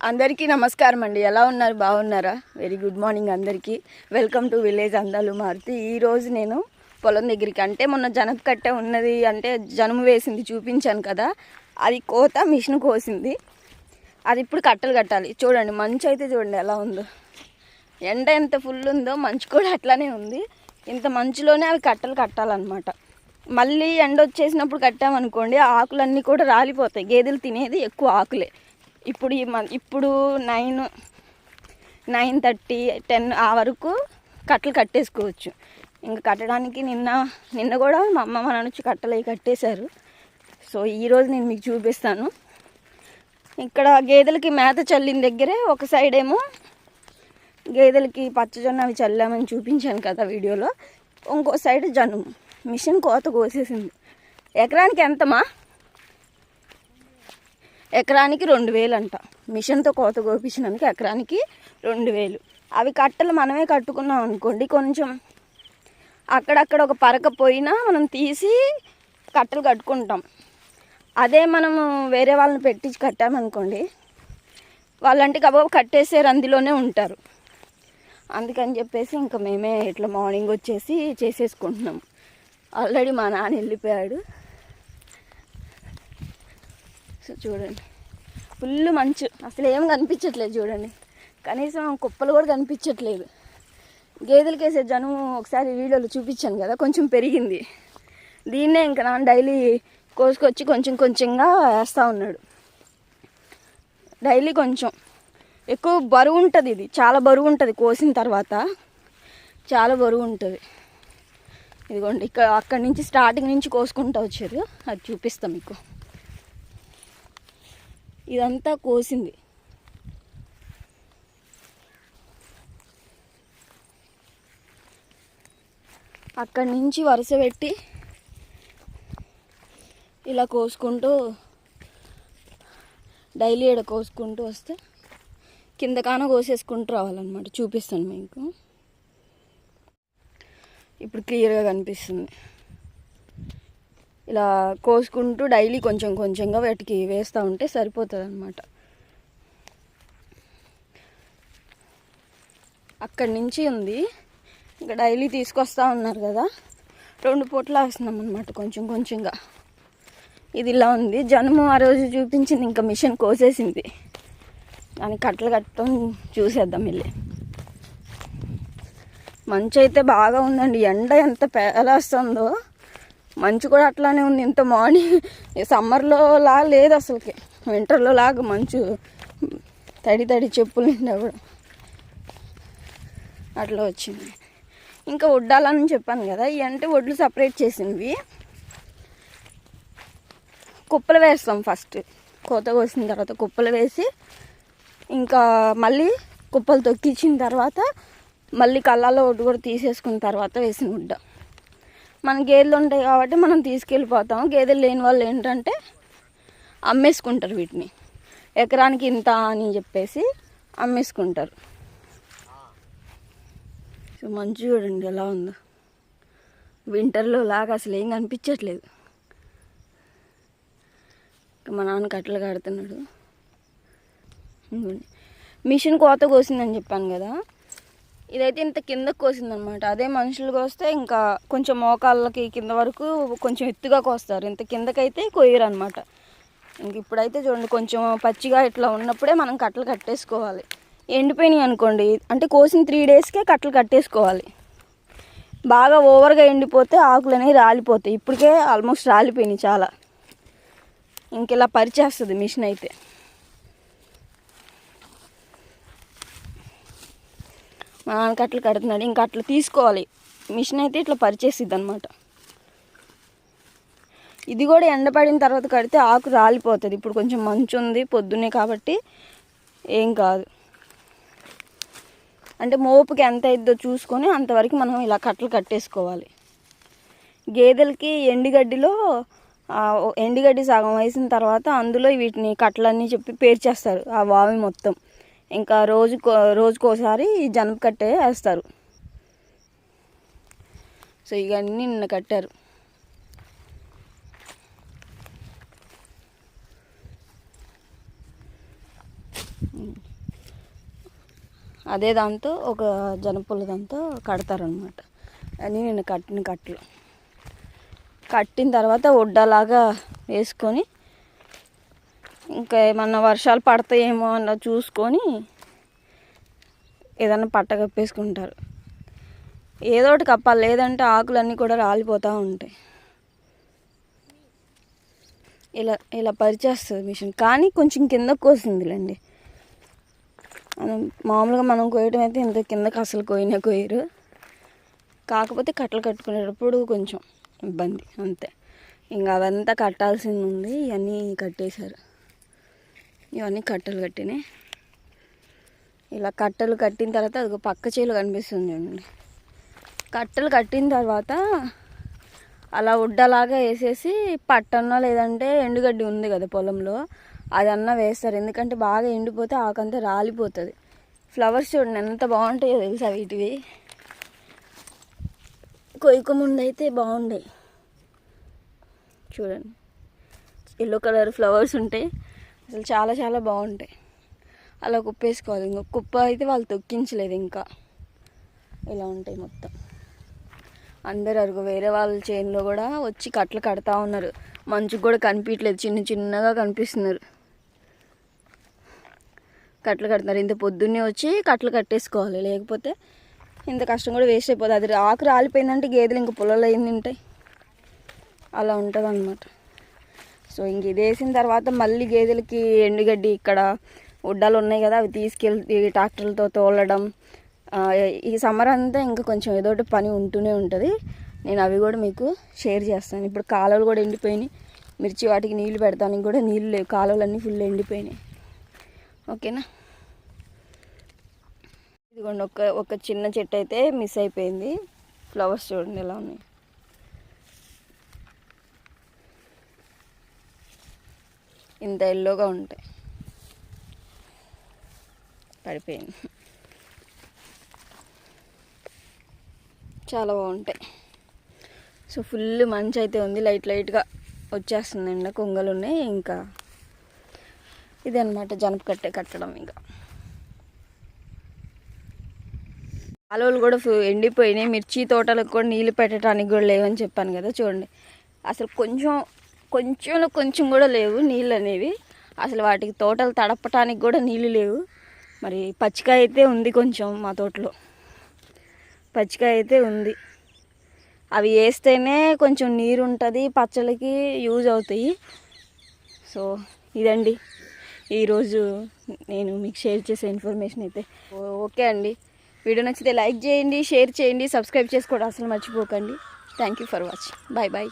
అందరికీ నమస్కారం అండి. ఎలా ఉన్నారు? బాగున్నారా? వెరీ గుడ్ మార్నింగ్ అందరికీ. వెల్కమ్ టు విలేజ్ అందాలు మారుతి ఈరోజు నేను పొలం దగ్గరికి అంటే మొన్న జనపు కట్టే ఉన్నది అంటే జనుము వేసింది చూపించాను కదా అది కోత మిషన్ కోసింది. అది ఇప్పుడు కట్టలు కట్టాలి. చూడండి మంచు అయితే చూడండి ఎలా ఉందో. ఎండ ఎంత ఫుల్ ఉందో మంచు కూడా అట్లానే ఉంది. ఇంత మంచులోనే అవి కట్టలు కట్టాలన్నమాట. మళ్ళీ ఎండ వచ్చేసినప్పుడు కట్టామనుకోండి ఆకులన్నీ కూడా రాలిపోతాయి. గేదెలు తినేది ఎక్కువ ఆకులే. ఇప్పుడు ఈ మ- ఇప్పుడు నైన్ నైన్ థర్టీ టెన్ ఆ వరకు కట్టలు కట్టేసుకోవచ్చు. ఇంకా కట్టడానికి నిన్న నిన్న కూడా మా అమ్మ మన నుంచి కట్టలు అవి కట్టేశారు. సో ఈరోజు నేను మీకు చూపిస్తాను. ఇక్కడ గేదెలకి మేత చల్లిన దగ్గరే ఒక సైడ్ ఏమో గేదెలకి పచ్చజొన్న అవి చల్లామని చూపించాను కదా వీడియోలో. ఇంకో సైడ్ జనుము. మిషన్ కోత కోసేసింది. ఎకరానికి ఎంతమా? ఎకరానికి రెండు వేలు అంట మిషన్తో కోత కోపించినందుకు ఎకరానికి రెండు వేలు. అవి కట్టలు మనమే కట్టుకున్నాం అనుకోండి కొంచెం అక్కడక్కడ ఒక పరక పోయినా మనం తీసి కట్టలు కట్టుకుంటాం. అదే మనము వేరే వాళ్ళని పెట్టి కట్టామనుకోండి వాళ్ళంటే కబాబు కట్టేసారు అందులోనే ఉంటారు. అందుకని చెప్పేసి ఇంకా మేమే ఇట్లా మార్నింగ్ వచ్చేసి చేసేసుకుంటున్నాం. ఆల్రెడీ మా నాన్న వెళ్ళిపోయాడు. చూడండి. ఫుల్ మంచు. అసలు ఏం కనిపించట్లేదు చూడండి. కనీసం కుప్పలు కూడా కనిపించట్లేదు. గేదెలకి వేసే జనుము ఒకసారి వీడియోలో చూపించాను కదా కొంచెం పెరిగింది. దీన్నే ఇంకా నాన్న డైలీ కోసుకొచ్చి కొంచెం కొంచెంగా వేస్తూ ఉన్నాడు. డైలీ కొంచెం. ఎక్కువ బరువు ఉంటుంది ఇది. చాలా బరువు ఉంటుంది కోసిన తర్వాత. చాలా బరువు ఉంటుంది. ఇదిగోండి ఇక్కడ అక్కడి నుంచి స్టార్టింగ్ నుంచి కోసుకుంటూ వచ్చారు. అది చూపిస్తాం మీకు. ఇదంతా కోసింది. అక్కడి నుంచి వరుస పెట్టి ఇలా కోసుకుంటూ డైలీ ఇక్కడ కోసుకుంటూ వస్తే కిందకానో కోసేసుకుంటూ రావాలన్నమాట. చూపిస్తాను మీకు. ఇప్పుడు క్లియర్గా కనిపిస్తుంది. ఇలా కోసుకుంటూ డైలీ కొంచెం కొంచెంగా వాటికి వేస్తూ ఉంటే సరిపోతుంది అనమాట అక్కడి నుంచి ఉంది. ఇంకా డైలీ తీసుకొస్తా ఉన్నారు కదా. రెండు పూటలు వేస్తున్నాం అనమాట కొంచెం కొంచెంగా. ఇది ఇలా ఉంది. జనము ఆ రోజు చూపించింది ఇంకా మిషన్ కోసేసింది. దానికి కట్టలు కట్టడం చూసేద్దాం వెళ్ళి. మంచి అయితే బాగా ఉందండి. ఎండ ఎంత పేలేస్తుందో. మంచు కూడా అట్లానే ఉంది. ఇంత మార్నింగ్ సమ్మర్లో లా లేదు అసలుకి. వింటర్లో లాగా మంచు తడి తడి చెప్పులు నిండా కూడా. అట్లా వచ్చింది. ఇంకా వడ్డాలని చెప్పాను కదా ఇవి అంటే వడ్లు సపరేట్ చేసినవి. కుప్పలు వేస్తాం ఫస్ట్ కోత కోసిన తర్వాత కుప్పలు వేసి ఇంకా మళ్ళీ కుప్పలు తొక్కించిన తర్వాత మళ్ళీ కళ్ళాలో ఒడ్డు కూడా తీసేసుకున్న తర్వాత వేసిన గుడ్డ మన గేదెలు ఉంటాయి కాబట్టి మనం తీసుకెళ్ళిపోతాం. గేదెలు లేని వాళ్ళు ఏంటంటే అమ్మేసుకుంటారు వీటిని. ఎకరానికి ఇంత అని చెప్పేసి అమ్మేసుకుంటారు. సో మంచి చూడండి ఎలా ఉందో. వింటర్లో లాగా అసలు ఏం కనిపించట్లేదు. ఇంకా మా నాన్న కట్టలు కడుతున్నాడు. మిషన్ కోత కోసిందని చెప్పాను కదా. ఇదైతే ఇంత కింద కోసిందనమాట. అదే మనుషులు కోస్తే ఇంకా కొంచెం మోకాళ్ళకి కింద వరకు కొంచెం ఎత్తుగా కోస్తారు. ఇంత కిందకైతే కొయ్యరు అనమాట ఇంక ఇప్పుడైతే చూడండి కొంచెం పచ్చిగా ఇట్లా ఉన్నప్పుడే మనం కట్టలు కట్టేసుకోవాలి. ఎండిపోయినాయి అనుకోండి అంటే కోసిన త్రీ డేస్కే కట్టలు కట్టేసుకోవాలి. బాగా ఓవర్గా ఎండిపోతే ఆకులు అనేవి రాలిపోతాయి. ఇప్పటికే ఆల్మోస్ట్ రాలిపోయినాయి చాలా. ఇంక ఇలా పరిచేస్తుంది మిషన్ అయితే. మా నాన్నకి కట్టలు కడుతున్నాడు. ఇంకా అట్లా తీసుకోవాలి. మిషన్ అయితే ఇట్లా పరిచేసిద్ది అనమాట ఇది కూడా ఎండపడిన తర్వాత కడితే ఆకు రాలిపోతుంది. ఇప్పుడు కొంచెం మంచు ఉంది పొద్దున్నే కాబట్టి ఏం కాదు. అంటే మోపుకి ఎంత అయిద్దో చూసుకొని అంతవరకు మనం ఇలా కట్టలు కట్టేసుకోవాలి. గేదెలకి ఎండుగడ్డిలో ఎండుగడ్డి సగం వేసిన తర్వాత అందులో వీటిని కట్టలన్నీ చెప్పి పేర్చేస్తారు. ఆ వావి మొత్తం. ఇంకా రోజుకో రోజుకోసారి ఈ జనప కట్టే వేస్తారు. సో ఇవన్నీ నిన్న కట్టారు. అదే దాంతో ఒక జనపుల్ల దాంతో కడతారనమాట అని నేను కట్టిన కట్టలు. కట్టిన తర్వాత ఒడ్డలాగా వేసుకొని ఇంకా ఏమన్నా వర్షాలు పడతాయేమో అన్న చూసుకొని ఏదన్నా పట్ట కప్పేసుకుంటారు. ఏదో ఒకటి కప్పాలి లేదంటే ఆకులన్నీ కూడా రాలిపోతూ ఉంటాయి. ఇలా ఇలా పరిచేస్తుంది మిషన్. కానీ కొంచెం కిందకు కోసిందిలేండి. మనం మామూలుగా మనం కోయటం అయితే ఇంత కిందకి అసలు కోయినా కోయరు. కాకపోతే కట్టలు కట్టుకునేటప్పుడు కొంచెం ఇబ్బంది అంతే. ఇంకా అవంతా కట్టాల్సింది ఉంది ఇవన్నీ కట్టేశారు. ఇవన్నీ కట్టలు కట్టినాయి. ఇలా కట్టలు కట్టిన తర్వాత అది పక్క చేలు కనిపిస్తుంది చూడండి. కట్టలు కట్టిన తర్వాత అలా ఉడ్డలాగా వేసేసి పట్టన్నా లేదంటే ఎండుగడ్డి ఉంది కదా పొలంలో అదన్నా వేస్తారు. ఎందుకంటే బాగా ఎండిపోతే ఆకంతా రాలిపోతుంది. ఫ్లవర్స్ చూడండి ఎంత బాగుంటాయో తెలుసా వీటివి? కొయ్యక ముందు అయితే బాగుండే. చూడండి. ఎల్లో కలర్ ఫ్లవర్స్ ఉంటాయి అసలు చాలా చాలా బాగుంటాయి. అలా కుప్పేసుకోవాలి. ఇంకా కుప్ప అయితే వాళ్ళు తొక్కించలేదు ఇంకా. ఇలా ఉంటాయి మొత్తం. అందరు అరుగు. వేరే వాళ్ళ చేనులో కూడా వచ్చి కట్టలు కడతా ఉన్నారు. మంచుకు కూడా కనిపించలేదు చిన్న చిన్నగా కనిపిస్తున్నారు. కట్టలు కడుతున్నారు. ఇంత పొద్దున్నే వచ్చి కట్టలు కట్టేసుకోవాలి. లేకపోతే ఇంత కష్టం కూడా వేస్ట్ అయిపోతుంది అది ఆకు రాలిపోయిందంటే గేదెలు ఇంక పొలాలు అయింది ఉంటాయి అలా ఉంటుంది అన్నమాట సో ఇంక ఇది వేసిన తర్వాత మళ్ళీ గేదెలకి ఎండుగడ్డి ఇక్కడ ఉడ్డాలు ఉన్నాయి కదా అవి తీసుకెళ్ళి ట్రాక్టర్లతో తోలడం ఈ సమ్మర్ అంతా ఇంకా కొంచెం ఏదో ఒకటి పని ఉంటూనే ఉంటుంది. నేను అవి కూడా మీకు షేర్ చేస్తాను. ఇప్పుడు కాలువలు కూడా ఎండిపోయినాయి. మిర్చి వాటికి నీళ్ళు పెడతానికి కూడా నీళ్ళు లేవు. కాలువలన్నీ ఫుల్ ఎండిపోయినాయి. ఓకేనా? ఇదిగోండి ఒక ఒక చిన్న చెట్టు అయితే మిస్ అయిపోయింది. ఫ్లవర్స్ చూడండి ఎలా ఉన్నాయి. ఇంత ఎల్లోగా ఉంటాయి పడిపోయింది. చాలా బాగుంటాయి. సో ఫుల్ మంచి అయితే ఉంది. లైట్ లైట్గా వచ్చేస్తుంది ఎండ కొంగలు ఉన్నాయి. ఇంకా ఇది అనమాట జనప కట్టే కట్టడం ఇంకా. కాలువలు కూడా ఎండిపోయినాయి. మిర్చి తోటలకు కూడా నీళ్ళు పెట్టడానికి కూడా లేవని చెప్పాను కదా. చూడండి. అసలు కొంచెం కొంచెంలో కొంచెం కూడా లేవు నీళ్ళు అనేవి. అసలు వాటికి తోటలు తడపటానికి కూడా నీళ్ళు లేవు. మరి పచ్చికాయ అయితే ఉంది కొంచెం మా తోటలో. పచ్చికాయ అయితే ఉంది. అవి వేస్తేనే కొంచెం నీరు ఉంటుంది పచ్చళ్ళకి యూజ్ అవుతాయి. సో ఇదండి. ఈరోజు నేను మీకు షేర్ చేసే ఇన్ఫర్మేషన్ అయితే. ఓ- ఓకే అండి. వీడియో నచ్చితే లైక్ చేయండి షేర్ చేయండి సబ్స్క్రైబ్ చేసుకోవడం అసలు మర్చిపోకండి. Thank you for watching. Bye bye.